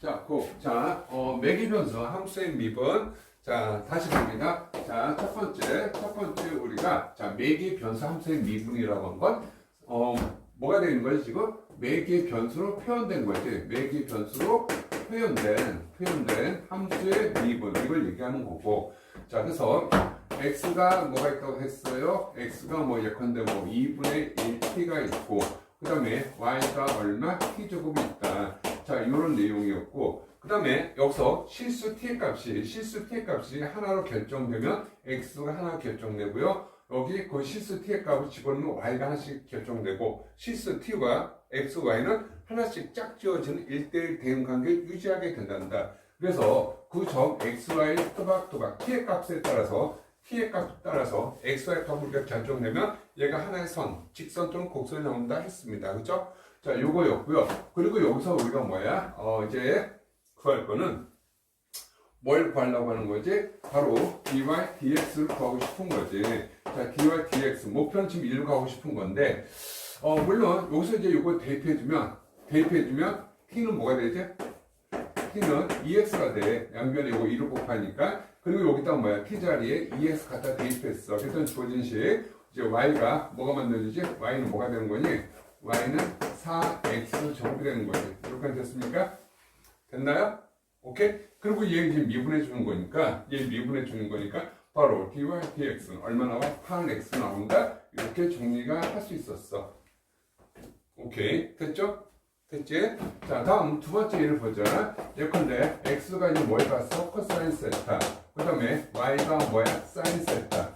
자, 고. 자, 어, 매기 변수 함수의 미분. 자, 다시 봅니다. 자, 첫 번째, 첫 번째 우리가 자, 매기 변수 함수의 미분이라고 한 건, 어, 뭐가 되는 거지, 지금? 매기 변수로 표현된 거지. 매기 변수로 표현된, 표현된 함수의 미분. 이걸 얘기하는 거고. 자, 그래서, x가 뭐가 있다고 했어요? x가 뭐 예컨대 뭐 2분의 1t가 있고, 그 다음에 y가 얼마? t제곱이 있다. 자, 이런 내용이었고, 그 다음에 여기서 실수 t의 값이, 실수 t의 값이 하나로 결정되면 x가 하나 결정되고요. 여기 그 실수 t의 값을 집어넣으면 y가 하나씩 결정되고, 실수 t와 x, y는 하나씩 짝지어지는 1대1 대응 관계를 유지하게 된단다. 그래서 그 점 x, y 또박또박 t의 값에 따라서 t의 값에 따라서 x, y 값을 결정되면 얘가 하나의 선, 직선 또는 곡선이 나온다 했습니다. 그죠? 자, 요거였고요. 그리고 여기서 우리가 뭐야? 어, 이제 구할 거는 뭘 구하려고 하는 거지? 바로 dy, dx를 구하고 싶은 거지. 자, dy, dx. 목표는 지금 1로 가고 싶은 건데, 어, 물론 여기서 이제 요거 대입해 주면, 대입해 주면 t는 뭐가 되지? t는 2x가 돼. 양변에 이거 2로 곱하니까. 그리고 여기다 뭐야? t 자리에 2x 갖다 대입했어. 그래서 주어진 식, 이제 y가 뭐가 만들어지지? y는 뭐가 되는 거니? Y는 4x 제곱이 되는 거지. 이렇게 됐습니까? 됐나요? 오케이? 그리고 얘 이제 미분해 주는 거니까, 얘 미분해 주는 거니까, 바로 dy, dx는 얼마 나와? 8x 나온다? 이렇게 정리가 할 수 있었어. 오케이. 됐죠? 됐지? 자, 다음 두 번째 예를 보자. 예컨대 x가 이제 뭘 봤어? 코사인 세타. 그 다음에 y가 뭐야? 사인 세타.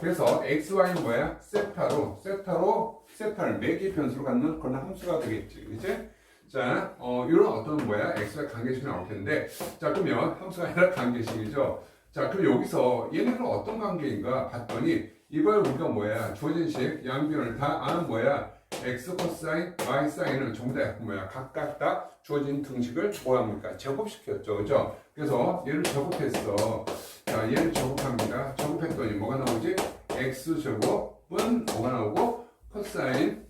그래서 x, y는 뭐야? 세타로, 세타로, 세타를 매기 변수로 갖는 그런 함수가 되겠지. 그치? 자, 어, 이런 어떤 뭐야? x가 관계식이 나올 텐데. 자, 그러면 함수가 아니라 관계식이죠. 자, 그럼 여기서 얘네는 어떤 관계인가 봤더니 이걸 우리가 뭐야? 주어진 식, 양변을 다 아는 뭐야? X 코사인, y 사인은 다 뭐야? 각각 다 주어진 등식을 뭐합니까? 제곱시켰죠. 그죠? 그래서 얘를 제곱했어. 자, 얘를 제곱합니다. 제곱했더니 뭐가 나오지? x 제곱은 뭐가 나오고? 코사인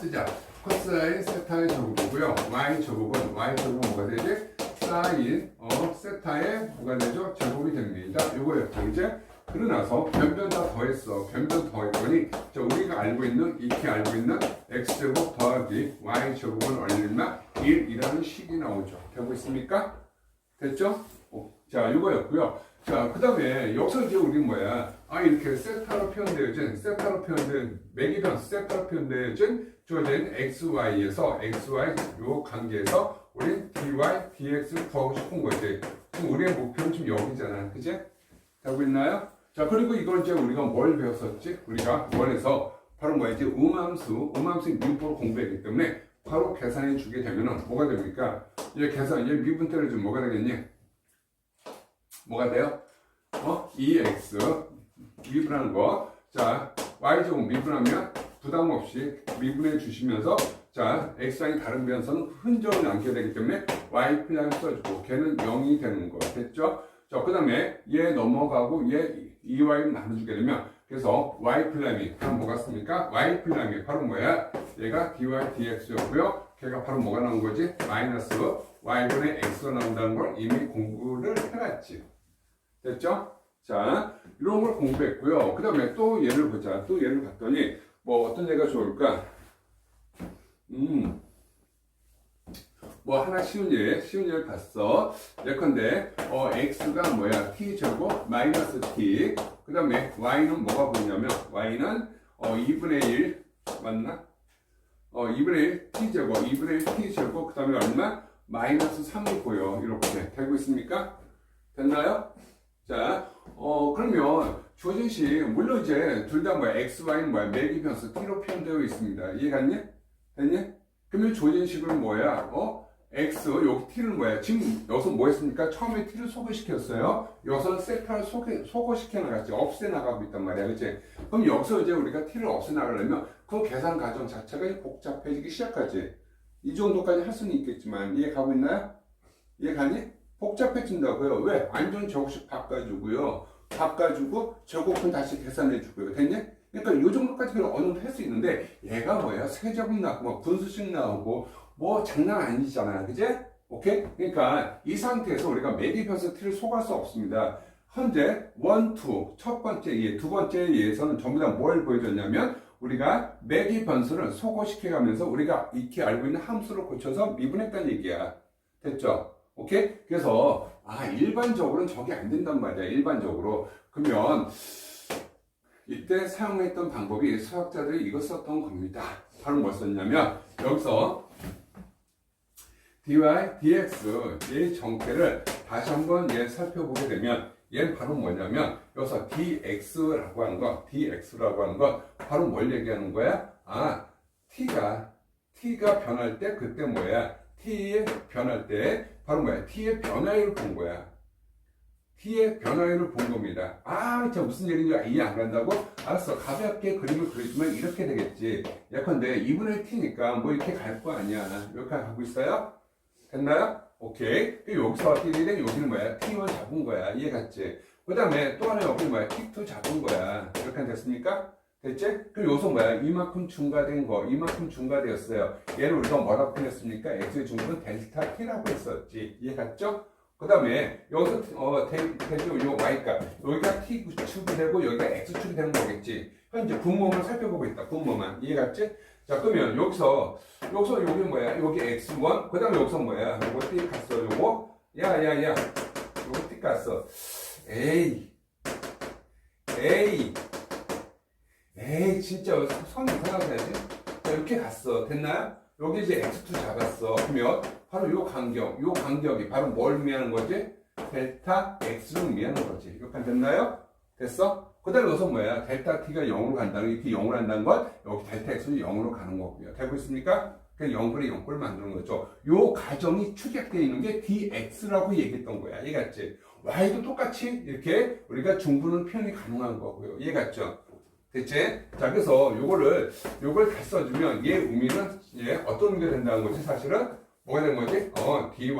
쓰자. 코사인 세타의 제곱이고요. y 제곱은 y 제곱은 뭐가 되지? 사인 어 세타의 뭐가 되죠? 제곱이 됩니다. 요거였죠. 이제 그러나서 변변 다 더했어. 변변 더했더니 저 우리가 알고 있는 익히 알고 있는 x 제곱 더하기 y 제곱은 얼마? 1이라는 식이 나오죠. 되고 있습니까? 됐죠? 어, 자, 요거였고요. 자, 그 다음에 여기서 이제 우리 뭐야? 아, 이렇게 세타로 표현되어진, 세타로 표현된, 매기변 세타로 표현되어진 주어진 xy에서 xy 요 관계에서 우리 dy, dx를 구하고 싶은 거지. 지금 우리의 목표는 지금 여기잖아. 그지? 되고 있나요? 자, 그리고 이걸 이제 우리가 뭘 배웠었지? 우리가 원에서 바로 뭐였지? 음함수, 음함수 미분법을 공부했기 때문에 바로 계산해 주게 되면은 뭐가 됩니까? 얘 계산, 얘 미분대를 좀 뭐가 되겠니? 뭐가 돼요? 어? 2x 미분하는 거. 자, y제곱 미분하면 부담 없이 미분해 주시면서 자, x랑이 다른 변선은 흔적을 남게 되기 때문에 y 플랑 써주고 걔는 0이 되는 거 됐죠? 자, 그 다음에 얘 넘어가고 얘 2y 나눠주게 되면 그래서 y 플랑이 그럼 뭐가 습니까? y 플랑이 바로 뭐야? 얘가 dy dx였고요. 걔가 바로 뭐가 나온 거지? 마이너스 y분의 x가 나온다는 걸 이미 공부를 해놨지. 됐죠? 자, 이런 걸 공부했고요. 그 다음에 또 예를 보자. 또 예를 봤더니, 뭐 어떤 예가 좋을까? 음, 뭐 하나 쉬운 예, 쉬운 예를 봤어. 예컨대, 어, x가 뭐야? t 제곱 마이너스 t. 그 다음에 y는 뭐가 보이냐면, y는 어, 2분의 1, 맞나? 어, 2분의 1 t 제곱, 2분의 1 t 제곱, 그 다음에 얼마? 마이너스 3이 보여. 이렇게 되고 있습니까? 됐나요? 자, 어, 그러면 주어진 식, 물론 이제 둘 다 뭐야, x, y는 뭐야, 매기 변수 t로 표현되어 있습니다. 이해갔니? 됐니? 그러면 주어진 식은 뭐야, 어? X, 여기 t는 뭐야? 지금 여기서 뭐 했습니까? 처음에 t를 소개시켰어요. 여기서 세타를 소개, 소거시켜 나갔지. 없애 나가고 있단 말이야. 그치? 그럼 여기서 이제 우리가 t를 없애 나가려면 그 계산 과정 자체가 복잡해지기 시작하지. 이 정도까지 할 수는 있겠지만, 이해 가고 있나요? 이해 가니? 복잡해진다고요. 왜? 완전 제곱식 바꿔주고요. 바꿔주고 제곱은 다시 계산해주고요. 됐니? 그러니까 이 정도까지는 어느 정도 할 수 있는데 얘가 뭐야? 세제곱 나고 뭐 분수식 나오고 뭐 장난 아니잖아. 그제? 오케이? 그러니까 이 상태에서 우리가 변수 t를 속할 수 없습니다. 현재 원, 투, 첫 번째 예, 두 번째 예에서는 전부 다 뭘 보여줬냐면 우리가 매기 변수를 소거시켜가면서 우리가 익히 알고 있는 함수를 고쳐서 미분했다는 얘기야. 됐죠? 오케이? 그래서 아 일반적으로는 저게 안 된단 말이야. 일반적으로. 그러면 이때 사용했던 방법이 수학자들이 이거 썼던 겁니다. 바로 뭐 썼냐면 여기서 dy, dx 의 정태를 다시 한번 얘 살펴보게 되면 얘는 바로 뭐냐면 여기서 dx라고 하는 거, dx라고 하는 건 바로 뭘 얘기하는 거야? 아, t가 t가 변할 때 그때 뭐야? t의 변할 때 바로 뭐야? t의 변화율을 본 거야. t의 변화율을 본 겁니다. 아, 진짜 무슨 얘기인지 이해 안 간다고? 알았어. 가볍게 그림을 그려주면 이렇게 되겠지. 예컨대 2분의 t니까 뭐 이렇게 갈 거 아니야. 이렇게 가고 있어요? 됐나요? 오케이. 여기서 t는 여기는 뭐야? t1 잡은 거야. 이해 갔지? 그 다음에 또 하나 여기는 뭐야? t2 잡은 거야. 이렇게 됐습니까? 됐지? 그리고 여기서 뭐야? 이만큼 중과된 거, 이만큼 중과되었어요. 얘를 우리가 뭐라고 표현했습니까? x의 중심은 델타 t라고 했었지. 이해 갔죠? 그 다음에 여기서 어, 대, 대표 요 y가 여기가 t 축이 되고 여기가 x 축이 되는 거겠지. 현재 분모만 살펴보고 있다. 분모만 이해 갔지? 자 그러면 여기서 여기서 여기 뭐야? 여기 x1 그 다음에 여기서 뭐야? 요거 t 갔어. 요거 야야야 요거 t 갔어. 에이 에이 에이 진짜 선 이상하게 해야지. 자 이렇게 갔어. 됐나요? 여기 이제 x2 잡았어. 그러면 바로 요 간격, 요 간격이 바로 뭘 의미하는 거지? 델타 x를 의미하는 거지. 이렇게 됐나요? 됐어? 그 다음에 여기서 뭐야? 델타 t가 0으로 간다는 게 t 0으로 간다는 건 여기 델타 x는 0으로 가는 거고요. 되고 있습니까? 그냥 0분의 0꼴 만드는 거죠. 요 가정이 축약되어 있는 게 dx라고 얘기했던 거야. 이해갔지? y도 똑같이 이렇게 우리가 중분은 표현이 가능한 거고요. 이해갔죠? 됐지? 자, 그래서 요거를, 요걸 다 써주면 얘 의미는 얘 어떤 의미가 된다는 거지, 사실은? 뭐가 되는 거지? 어, dy,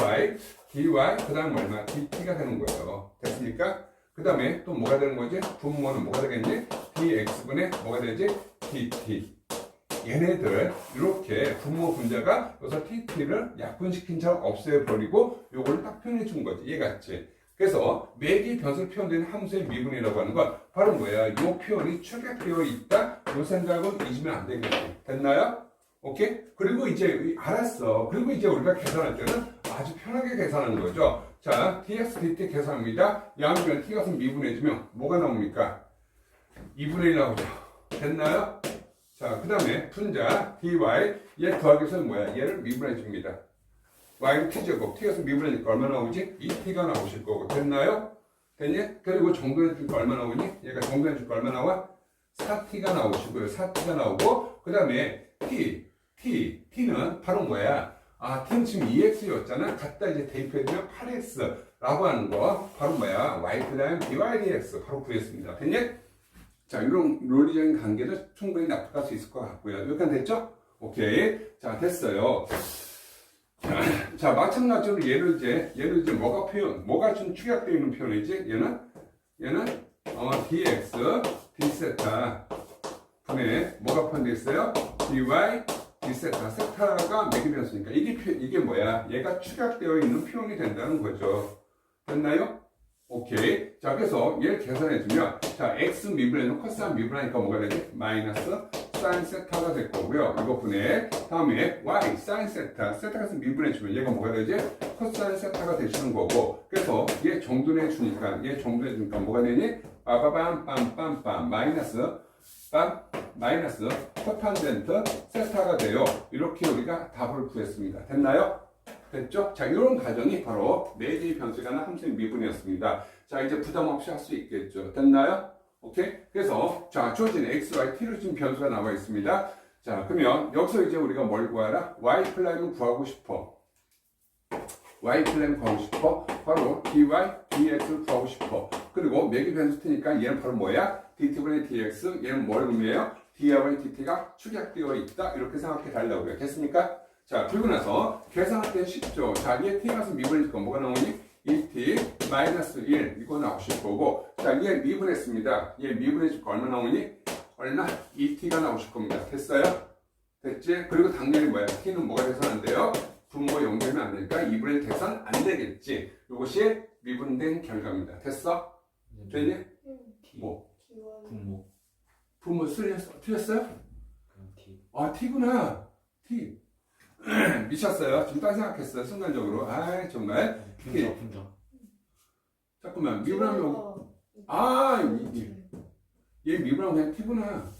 dy, 그 다음 얼마? dt가 되는 거예요. 됐습니까? 그 다음에 또 뭐가 되는 거지? 분모는 뭐가 되겠니? dx분의 뭐가 되지? dt. 얘네들, 이렇게 분모 분자가 여기서 tt를 약분시킨 채 없애버리고 요걸 딱 표현해 준 거지. 이해갔지? 그래서 매기 변수를 표현되는 함수의 미분이라고 하는 건 바로 뭐야? 이 표현이 축약되어 있다. 이 생각은 잊으면 안 되겠지. 됐나요? 오케이? 그리고 이제 알았어. 그리고 이제 우리가 계산할 때는 아주 편하게 계산하는 거죠. 자, dx dt 계산합니다. 양변 선 미분해주면 뭐가 나옵니까? 2분의 1 나오죠. 됐나요? 자, 그 다음에 분자 dy 얘 더하기 해서 뭐야? 얘를 미분해 줍니다. y는 t제곱 t가 선 미분하니까 얼마 나오지? 2t가 나오실 거고 됐나요? 됐니? 그리고 정근해 줄거 얼마 나오니? 얘가 정근해 줄거 얼마 나와? 4t가 나오시고요. 4t가 나오고 그 다음에 t t t는 바로 뭐야? 아 t는 지금 2x였잖아. 갖다 이제 대입해주면 8x라고 하는 거 바로 뭐야? y 그 다음 dy dx 바로 구했습니다. 됐니? 자 이런 논리적인 관계도 충분히 납득할 수 있을 것 같고요. 여기까지 됐죠? 오케이. 자 됐어요. 자, 자, 마찬가지로 얘를 이제, 얘를 이제 뭐가 표현, 뭐가 좀 축약되어 있는 표현이지? 얘는, 얘는, 어, dx, d세타 분의 뭐가 포함되어 있어요? dy, d세타. 세타가 매기 변수니까. 이게, 표- 이게 뭐야? 얘가 축약되어 있는 표현이 된다는 거죠. 됐나요? 오케이. 자, 그래서 얘를 계산해주면, 자, x 미분해주면 코사인 미분하니까 뭐가 되지? 마이너스 사인 세타가 될 거고요. 이거 분해. 다음에 y 사인 세타. 세타가 있으면 미분해주면 얘가 뭐가 되지? 코사인 세타가 되시는 거고. 그래서 얘 정돈해 주니까, 얘 정돈해 주니까 뭐가 되니? 빠바밤 빰빰빰 마이너스 빰 마이너스 코탄젠트 세타가 돼요. 이렇게 우리가 답을 구했습니다. 됐나요? 됐죠? 자, 이런 과정이 바로 매지 변수가 는 함수의 미분이었습니다. 자, 이제 부담 없이 할 수 있겠죠. 됐나요? 오케이? 그래서, 자, 주어진 x, y, t로 지금 변수가 나와 있습니다. 자, 그러면 여기서 이제 우리가 뭘 구하라? y 플라임을 구하고 싶어. y 플라임 구하고 싶어. 바로 dy, dx를 구하고 싶어. 그리고 매기 변수 t니까 얘는 바로 뭐야? dt분의 dx, 얘는 뭘 의미해요? Dy와 dt가 축약되어 있다. 이렇게 생각해 달라고요. 됐습니까? 자, 그리고 나서 계산할 때 쉽죠. 자, 얘 t 가서 미분해줄 건 뭐가 나오니? 2t 마이너스 1 이거 나오실 거고 자, 얘 미분했습니다. 얘 미분해줄 거 얼마 나오니? 얼마? 2t가 나오실 겁니다. 됐어요? 됐지? 그리고 당연히 뭐야? t는 뭐가 돼서는 안 돼요? 분모 연결하면 안 되니까 2분의 1 대선 안 되겠지. 이것이 미분된 결과입니다. 됐어? 됐니? T 뭐? 기원 분모 분모 틀렸어? 틀렸어요? 그럼 T 아, T구나. T. 미쳤어요. 지금 딴 생각했어요. 순간적으로. 아 정말. 분자 분자 잠깐만. 미분하면 여기. 기원과 아, 이- 이- 얘 미분하면 그냥 T구나.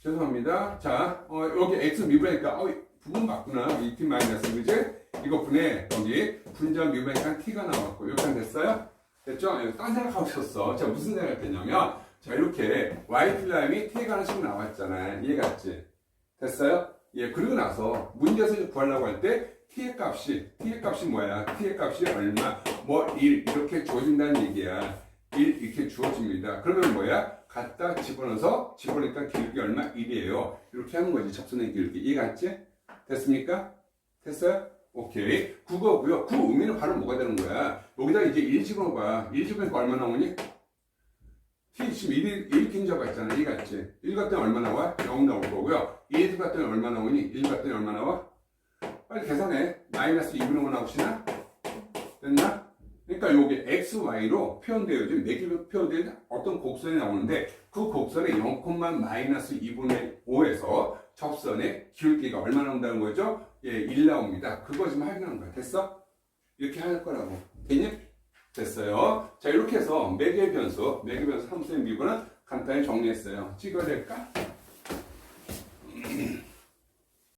죄송합니다. 자, 어, 여기 X 미분하니까, 어, 부분 맞구나. 이 T 마이너스, 그지? 이거 분해, 여기, 분자 미분하니까 T가 나왔고, 이렇게 됐어요? 됐죠? 예, 딴 생각하고 있었어. 자, 무슨 생각했냐면, 자, 이렇게 Y 필라임이 T가 하나씩 나왔잖아. 이해갔지? 됐어요? 예, 그리고 나서 문제에서 구하려고 할 때, T의 값이, T의 값이 뭐야? T의 값이 얼마? 뭐, 1, 이렇게 주어진다는 얘기야. 1 이렇게 주어집니다. 그러면 뭐야? 갖다 집어넣어서 집어넣으니까 기울기 얼마? 1이에요. 이렇게 하는 거지. 접선의 기울기. 이해갔지? 됐습니까? 됐어요? 오케이. 국어고요. 그 의미는 바로 뭐가 되는 거야? 여기다 이제 1 집어넣어봐. 1 집어넣으니까 얼마 나오니? T 지금 1, 1 킨자가 있잖아. 이해갔지? 1 같더니 얼마 나와? 0 나올 거고요. 1 같더니 얼마 나오니? 1 같더니 얼마 나와? 빨리 계산해. 마이너스 2분의 5 나오시나? 됐나? 그러니까 요게 x, y로 표현되어 지금 네개로 표현된 어떤 곡선이 나오는데 그 곡선의 0, 마이너스 2분의 5에서 접선의 기울기가 얼마 나온다는 거죠? 예, 1 나옵니다. 그거 지금 확인하는 거야. 됐어? 이렇게 할 거라고. 됐니? 됐어요. 자, 이렇게 해서 매개 변수, 매개 변수 함수의 미분은 간단히 정리했어요. 찍어야 될까?